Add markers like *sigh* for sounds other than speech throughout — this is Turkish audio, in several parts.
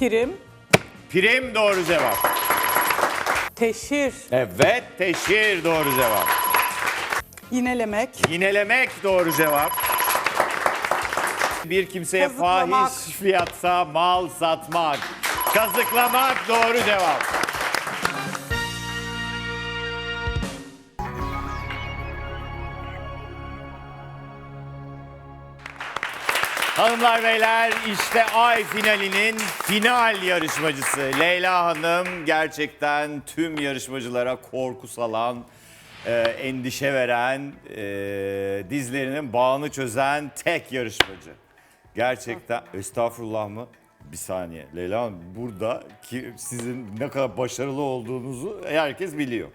Prim, Prim doğru cevap. teşhir, Evet, teşhir doğru cevap. yinelemek, Yinelemek doğru cevap. Bir kimseye Kazıklamak. fahiş fiyatsa mal satmak. Kazıklamak doğru cevap. Hanımlar beyler işte ay finalinin final yarışmacısı Leyla Hanım gerçekten tüm yarışmacılara korku salan, e, endişe veren, e, dizlerinin bağını çözen tek yarışmacı. Gerçekten estağfurullah mı? Bir saniye Leyla Hanım burada ki sizin ne kadar başarılı olduğunuzu herkes biliyor.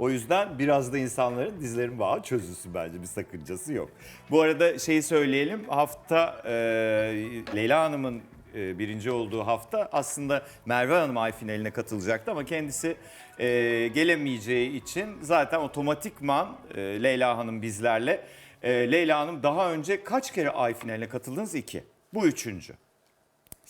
O yüzden biraz da insanların dizlerin bağı çözülsün bence bir sakıncası yok. Bu arada şeyi söyleyelim hafta e, Leyla Hanım'ın e, birinci olduğu hafta aslında Merve Hanım ay finaline katılacaktı ama kendisi e, gelemeyeceği için zaten otomatikman e, Leyla Hanım bizlerle. E, Leyla Hanım daha önce kaç kere ay finaline katıldınız? İki. Bu üçüncü.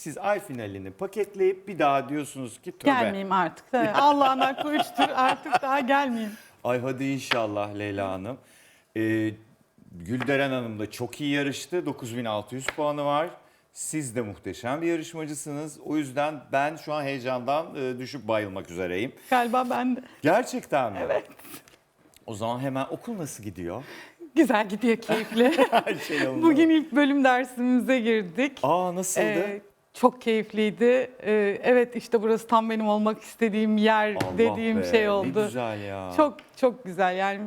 Siz ay finalini paketleyip bir daha diyorsunuz ki tövbe. gelmeyeyim artık. Allah'ına koştur artık daha gelmeyeyim. Ay hadi inşallah Leyla Hanım. Ee, Gülderen Hanım da çok iyi yarıştı. 9600 puanı var. Siz de muhteşem bir yarışmacısınız. O yüzden ben şu an heyecandan e, düşüp bayılmak üzereyim. Galiba ben de. Gerçekten mi? Evet. O zaman hemen okul nasıl gidiyor? Güzel gidiyor keyifli. *laughs* Her şey yolunda. Bugün ilk bölüm dersimize girdik. Aa nasıldı? Ee, çok keyifliydi. Ee, evet işte burası tam benim olmak istediğim yer Allah dediğim be, şey oldu. Ne güzel ya. Çok çok güzel yani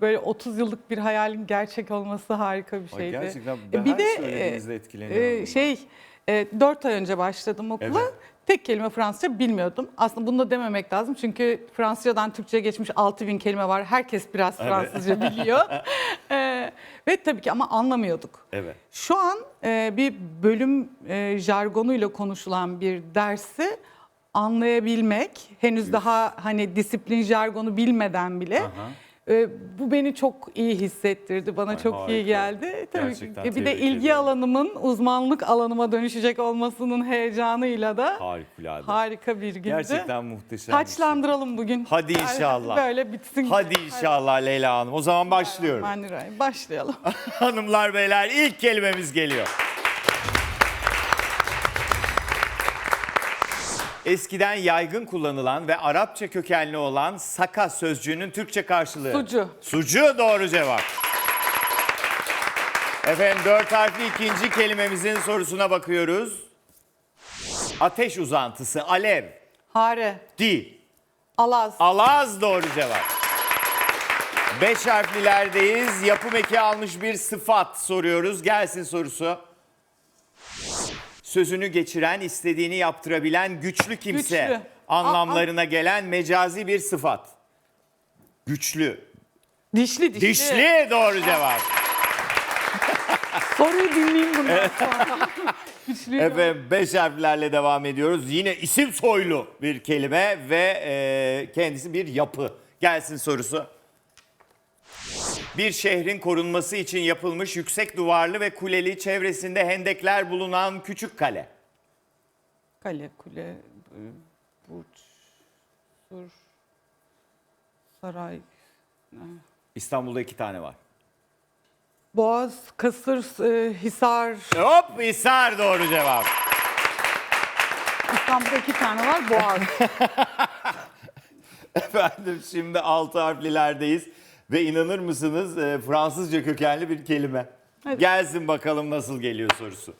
böyle 30 yıllık bir hayalin gerçek olması harika bir Ay, şeydi. gerçekten E, ben bir de, söylediğinizde e, etkileniyorum. Ee, şey e, 4 ay önce başladım okula. Evet. Tek kelime Fransızca bilmiyordum. Aslında bunu da dememek lazım. Çünkü Fransızcadan Türkçe'ye geçmiş 6000 kelime var. Herkes biraz Evet. Fransızca biliyor. Ee, *laughs* ve tabii ki ama anlamıyorduk. Evet. Şu an e, bir bölüm e, jargonuyla konuşulan bir dersi anlayabilmek, henüz daha hani disiplin jargonu bilmeden bile Aha. E, bu beni çok iyi hissettirdi. Bana Ay, çok harika. iyi geldi. Tabii Gerçekten ki. Bir de ilgi ediyorum. alanımın uzmanlık alanıma dönüşecek olmasının heyecanıyla da Harikulade. harika bir gündü. Gerçekten muhteşem. bir şey. Taçlandıralım bugün. Hadi inşallah. Böyle bitsin. Hadi inşallah Leyla Hanım. O zaman başlıyorum. Başlayalım. *laughs* Hanımlar beyler ilk kelimemiz geliyor. Eskiden yaygın kullanılan ve Arapça kökenli olan saka sözcüğünün Türkçe karşılığı. Sucu. Sucu doğru cevap. Efendim dört harfli ikinci kelimemizin sorusuna bakıyoruz. Ateş uzantısı, alev, Hare. değil. Alaz. Alaz doğru cevap. Beş harflilerdeyiz. Yapım eki almış bir sıfat soruyoruz. Gelsin sorusu. Sözünü geçiren, istediğini yaptırabilen güçlü kimse Güçlü. anlamlarına gelen mecazi bir sıfat. Güçlü. Dişli dişli. Dişli doğru cevap. *laughs* Soruyu dinleyeyim bunu. *laughs* Dişli. Efendim beş harflerle devam ediyoruz. Yine isim soylu bir kelime ve e, kendisi bir yapı. Gelsin sorusu. Bir şehrin korunması için yapılmış yüksek duvarlı ve kuleli çevresinde hendekler bulunan küçük kale. Kale, kule, e, burç, sur, saray, İstanbul'da iki tane var. boğaz, kasır, e, hisar. Hop Hisar doğru cevap. İstanbul'da iki tane var, boğaz. *laughs* Efendim şimdi altı harflilerdeyiz ve inanır mısınız e, Fransızca kökenli bir kelime. Evet. Gelsin bakalım nasıl geliyor sorusu.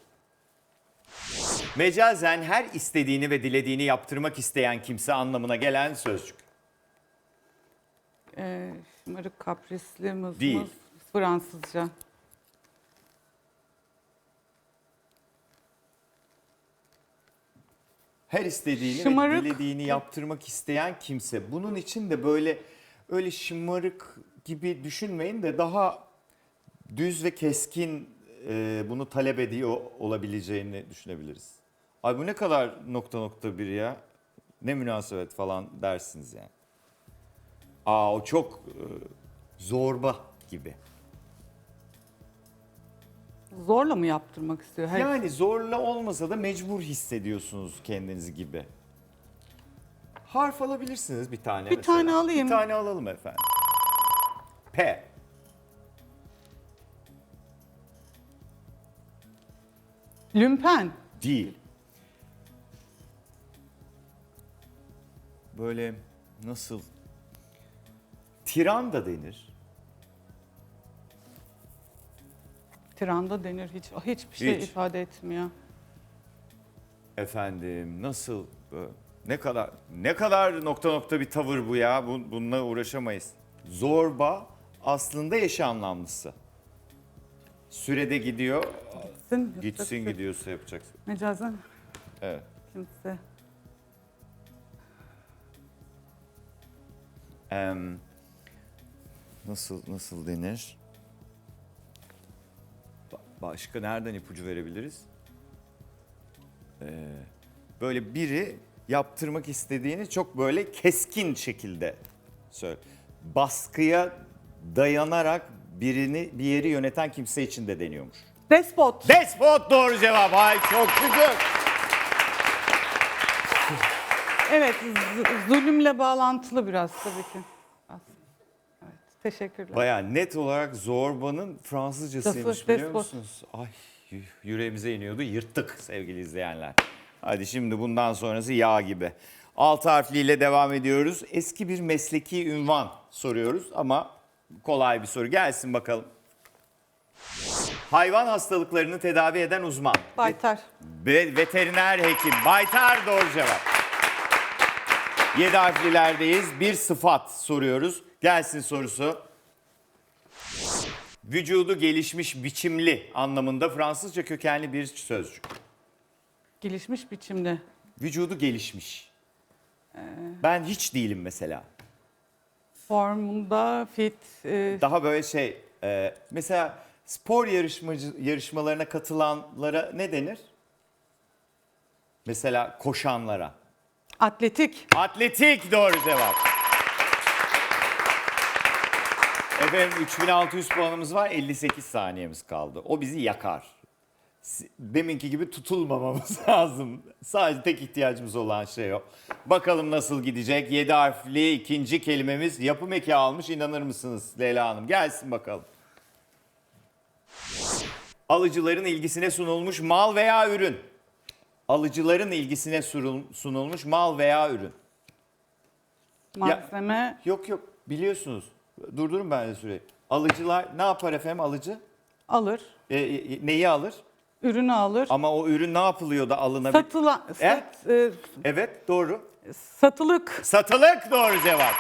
Mecazen her istediğini ve dilediğini yaptırmak isteyen kimse anlamına gelen sözcük. e, şımarık, kaprisli, mızmız, Değil. Fransızca. Her istediğini Şımarık. ve dilediğini yaptırmak isteyen kimse. Bunun için de böyle öyle şımarık gibi düşünmeyin de daha düz ve keskin e, bunu talep ediyor olabileceğini düşünebiliriz. Ay bu ne kadar nokta nokta bir ya. Ne münasebet falan dersiniz yani. Aa o çok e, zorba gibi. Zorla mı yaptırmak istiyor? Hayır. Yani zorla olmasa da mecbur hissediyorsunuz kendinizi gibi. Harf alabilirsiniz bir tane Bir mesela. tane alayım. Bir tane alalım efendim. P. Lümpen. Değil. Böyle nasıl? Tiran da denir. Tiranda denir. Hiç, hiçbir şey Hiç. ifade etmiyor. Efendim nasıl? Böyle Ne kadar ne kadar nokta nokta bir tavır bu ya. Bu, bununla uğraşamayız. Zorba aslında eş anlamlısı. Sürede gidiyor, Gitsin. gitsin yapacak- gidiyorsa yapacaksın. Mecazen Evet. kimse. Em, nasıl nasıl denir? Ba- Başka nereden ipucu verebiliriz? Ee, böyle biri yaptırmak istediğini çok böyle keskin şekilde söyle. Baskıya dayanarak birini bir yeri yöneten kimse için de deniyormuş. Despot. Despot doğru cevap. Ay çok şükür. Evet, z- zulümle bağlantılı biraz tabii ki. Aslında. Evet, teşekkürler. Baya net olarak zorbanın Fransızcasıymış Despot, biliyor despot. musunuz? Ay yü- yüreğimize iniyordu yırttık sevgili izleyenler. Hadi şimdi bundan sonrası yağ gibi. Alt harfliyle devam ediyoruz. Eski bir mesleki ünvan soruyoruz ama kolay bir soru. Gelsin bakalım. Hayvan hastalıklarını tedavi eden uzman. Baytar. Ve veteriner hekim. Baytar doğru cevap. Yedi harflilerdeyiz. Bir sıfat soruyoruz. Gelsin sorusu. Vücudu gelişmiş biçimli anlamında Fransızca kökenli bir sözcük. Gelişmiş biçimde. Vücudu gelişmiş. Ben hiç değilim mesela. Formunda fit. e, Daha böyle şey, e, mesela spor yarışmacı yarışmalarına katılanlara ne denir? Mesela koşanlara. atletik. Atletik doğru cevap. Efendim 3600 puanımız var 58 saniyemiz kaldı. O bizi yakar. Deminki gibi tutulmamamız *laughs* lazım. Sadece tek ihtiyacımız olan şey o. Bakalım nasıl gidecek. 7 harfli ikinci kelimemiz yapım eki almış inanır mısınız Leyla Hanım? Gelsin bakalım. Alıcıların ilgisine sunulmuş mal veya ürün. Alıcıların ilgisine sunul- sunulmuş mal veya ürün. Malzeme. Yok yok biliyorsunuz. Durdurun ben de süreyi. Alıcılar ne yapar efendim alıcı? alır. E, e, neyi alır? Ürünü alır. Ama o ürün ne yapılıyor da alınabilir? Satılan, E? sat, e, Evet doğru. satılık. Satılık doğru cevap.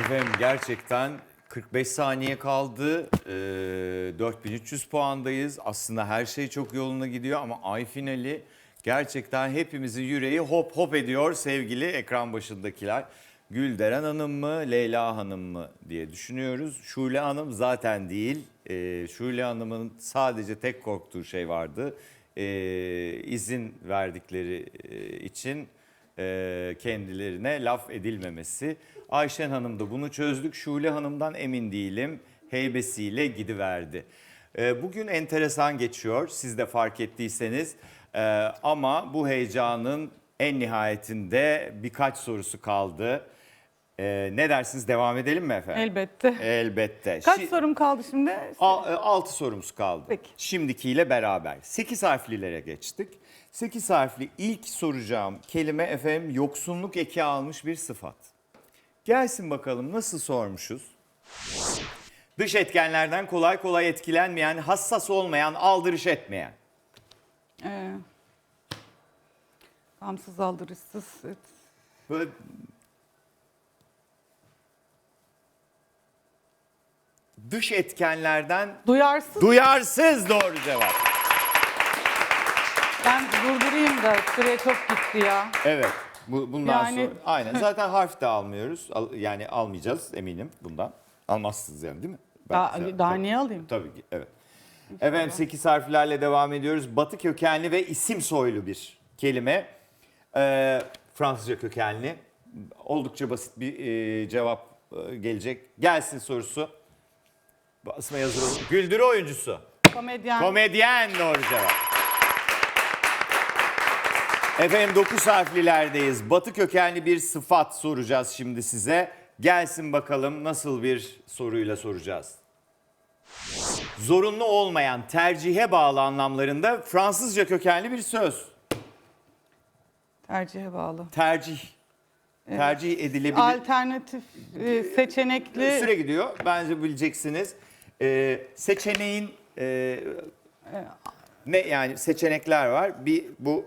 Efendim gerçekten 45 saniye kaldı. Ee, 4300 puandayız. Aslında her şey çok yoluna gidiyor ama ay finali gerçekten hepimizin yüreği hop hop ediyor sevgili ekran başındakiler. Gülderen Hanım mı, Leyla Hanım mı diye düşünüyoruz. Şule Hanım zaten değil. Ee, Şule Hanım'ın sadece tek korktuğu şey vardı. Ee, izin verdikleri e, için e, kendilerine laf edilmemesi. Ayşen Hanım da bunu çözdük. Şule Hanım'dan emin değilim. Heybesiyle gidiverdi. E, bugün enteresan geçiyor siz de fark ettiyseniz. E, ama bu heyecanın en nihayetinde birkaç sorusu kaldı. E, ne dersiniz devam edelim mi efendim? Elbette. Elbette. Kaç Şi- sorum kaldı şimdi? Al- e, Altı sorumuz kaldı. Peki. Şimdikiyle beraber. 8 harflilere geçtik. 8 harfli ilk soracağım kelime efendim yoksunluk eki almış bir sıfat. Gelsin bakalım nasıl sormuşuz? Dış etkenlerden kolay kolay etkilenmeyen, hassas olmayan, aldırış etmeyen. Ee, gamsız aldırışsız. evet. Böyle dış etkenlerden Duyarsız. duyarsız doğru cevap. ben durdurayım da süre çok gitti ya. Evet. Bu, bundan Yani- sonra aynen. Zaten harf de almıyoruz. Al- yani almayacağız eminim bundan. Almazsınız yani değil mi? Ben- Daha, sen- daha tabii- niye alayım? Tabii ki evet. Efendim 8 harflerle devam ediyoruz. Batı kökenli ve isim soylu bir kelime. Ee, Fransızca kökenli. Oldukça basit bir e, cevap e, gelecek. Gelsin sorusu. Basmaya hazır olun. Güldürü oyuncusu. Komedyen. Komedyen doğru cevap. Efendim 9 harflilerdeyiz. Batı kökenli bir sıfat soracağız şimdi size. Gelsin bakalım nasıl bir soruyla soracağız. Zorunlu olmayan, tercihe bağlı anlamlarında Fransızca kökenli bir söz. Tercihe bağlı. Tercih. Tercih edilebilir. Alternatif, e, seçenekli. Süre gidiyor. Bence bileceksiniz. Ee, seçeneğin e, ne yani seçenekler var. Bir bu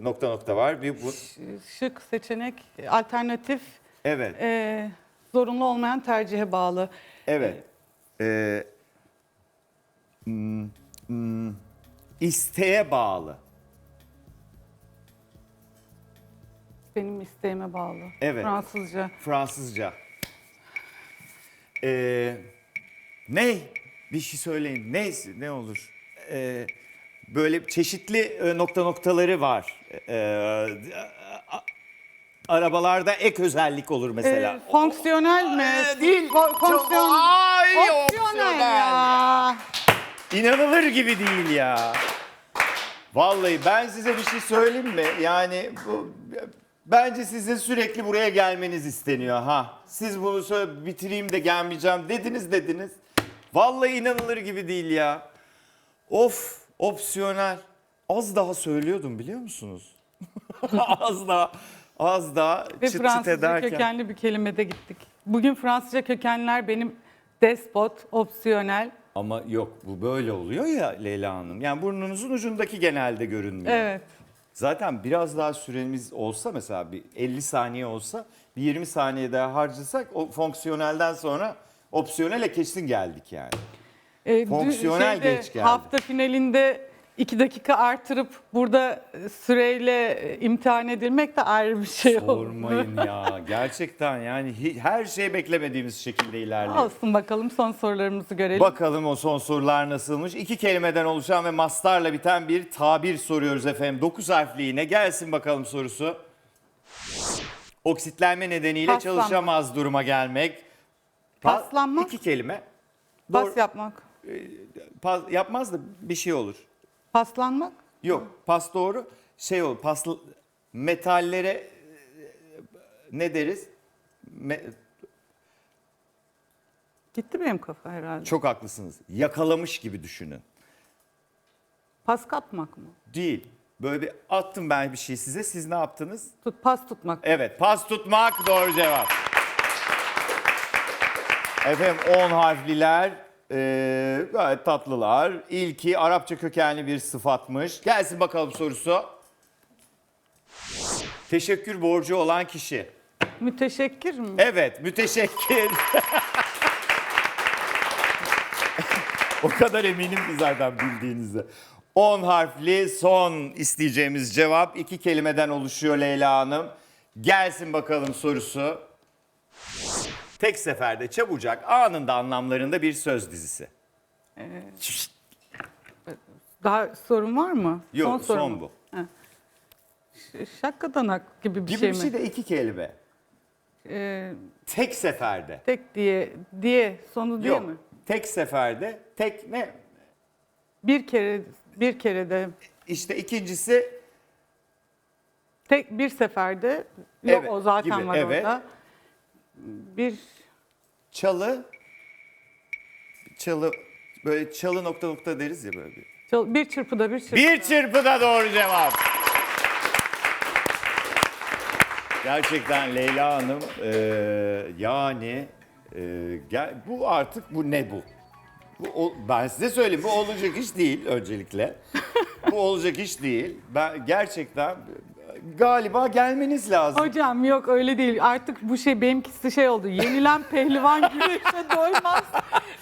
e, nokta nokta var. Bir bu. şık seçenek, alternatif, Evet. e, zorunlu olmayan tercihe bağlı. Evet. Ee, hmm, hmm, isteğe bağlı. Benim isteğime bağlı. Evet. Fransızca. Fransızca. Ee, ne? Bir şey söyleyin. Ne? Ne olur? Ee, böyle çeşitli e, nokta noktaları var. Ee, a- arabalarda ek özellik olur mesela. E, fonksiyonel mi? Ee, değil. Çok- fonksiyon. Ay, Fonksiyonel opsiyonel. ya. İnanılır gibi değil ya. Vallahi ben size bir şey söyleyeyim mi? Yani bu, bence sizin sürekli buraya gelmeniz isteniyor ha. Siz bunu söyle bitireyim de gelmeyeceğim dediniz dediniz. Vallahi inanılır gibi değil ya. Of opsiyonel. Az daha söylüyordum biliyor musunuz? *laughs* az daha az daha Ve çıt çıt Fransızca ederken. kökenli bir kelimede gittik. Bugün Fransızca kökenler benim despot, opsiyonel. Ama yok bu böyle oluyor ya Leyla Hanım. Yani burnunuzun ucundaki genelde görünmüyor. Evet. Zaten biraz daha süremiz olsa mesela bir 50 saniye olsa bir 20 saniye daha harcasak o fonksiyonelden sonra opsiyonele kesin geldik yani. E, Fonksiyonel geç geldi. Hafta finalinde iki dakika artırıp burada e, süreyle e, imtihan edilmek de ayrı bir şey oldu. Sormayın ya *laughs* gerçekten yani her şey beklemediğimiz şekilde ilerliyor. Olsun bakalım son sorularımızı görelim. Bakalım o son sorular nasılmış. İki kelimeden oluşan ve mastarla biten bir tabir soruyoruz efendim. 9 harfli yine gelsin bakalım sorusu. Oksitlenme nedeniyle Paslanmak. çalışamaz duruma gelmek. Pa- Paslanmak. İki kelime. Pas Doğru- yapmak. Pa- yapmaz da bir şey olur. Paslanmak. Yok pas doğru. Şey olur pas metallere e, ne deriz? Me- Gitti benim kafa herhalde. çok haklısınız. Yakalamış gibi düşünün. Pas kapmak mı? Değil. Böyle bir attım ben bir şey size. Siz ne yaptınız? Tut, pas tutmak. Evet pas tutmak doğru cevap. Efendim 10 harfliler eee, gayet tatlılar. İlki Arapça kökenli bir sıfatmış. Gelsin bakalım sorusu. Teşekkür borcu olan kişi. Müteşekkir mi? Evet müteşekkir. *laughs* o kadar eminim ki zaten bildiğinize. 10 harfli son isteyeceğimiz cevap iki kelimeden oluşuyor Leyla Hanım. Gelsin bakalım sorusu. Tek seferde çabucak anında anlamlarında bir söz dizisi. Daha sorun var mı? Yok son, soru mu? bu. Ş- Şakkadanak gibi bir Gibi şey bir mi? şey de iki kelime. Ee, Tek seferde. tek diye, diye sonu diye Yok mi? tek seferde tek ne? Bir kere, bir kere de, İşte ikincisi tek bir seferde, yok Evet, o zaten gibi, var evet. orada. Bir, Çalı çalı böyle çalı nokta nokta deriz ya böyle bir. çal- bir çırpıda bir çırpıda. Bir çırpıda doğru cevap. Gerçekten Leyla Hanım eee, yani eee, gel, bu artık bu ne bu? Bu o- ben size söyleyeyim bu olacak iş değil öncelikle. bu olacak iş değil. Ben gerçekten galiba gelmeniz lazım. Hocam yok öyle değil. Artık bu şey benimkisi şey oldu. Yenilen pehlivan güreşe doymaz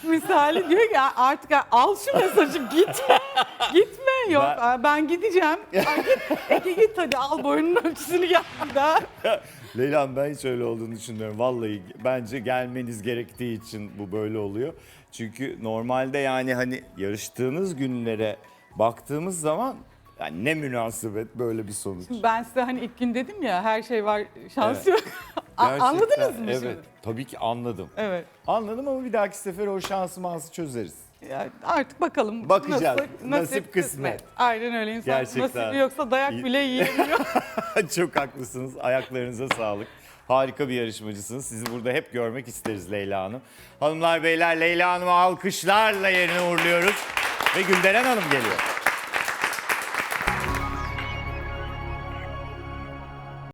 misali diyor ki artık al şu mesajı gitme. Gitme yok Ben- ben, gideceğim. Ay, git, Ege git hadi al boynunun ölçüsünü yap bir daha. *laughs* Leyla Hanım ben hiç öyle olduğunu düşünmüyorum. Vallahi bence gelmeniz gerektiği için bu böyle oluyor. Çünkü normalde yani hani yarıştığınız günlere baktığımız zaman yani ne münasebet böyle bir sonuç. Ben size hani ilk gün dedim ya her şey var şans yok. *laughs* A- Gerçekten, anladınız mı evet, şimdi? Tabii ki anladım. Evet. Anladım ama bir dahaki sefer o şansı mansı çözeriz. Yani artık bakalım. Bakacağız. Nasıl, Nasip, kısmet. Aynen öyle. İnsan Gerçekten. nasibi yoksa dayak bile yiyemiyor. *laughs* Çok haklısınız. Ayaklarınıza sağlık. Harika bir yarışmacısınız. Sizi burada hep görmek isteriz Leyla Hanım. Hanımlar beyler Leyla Hanım'ı alkışlarla yerine uğurluyoruz. Ve Gülderen Hanım geliyor.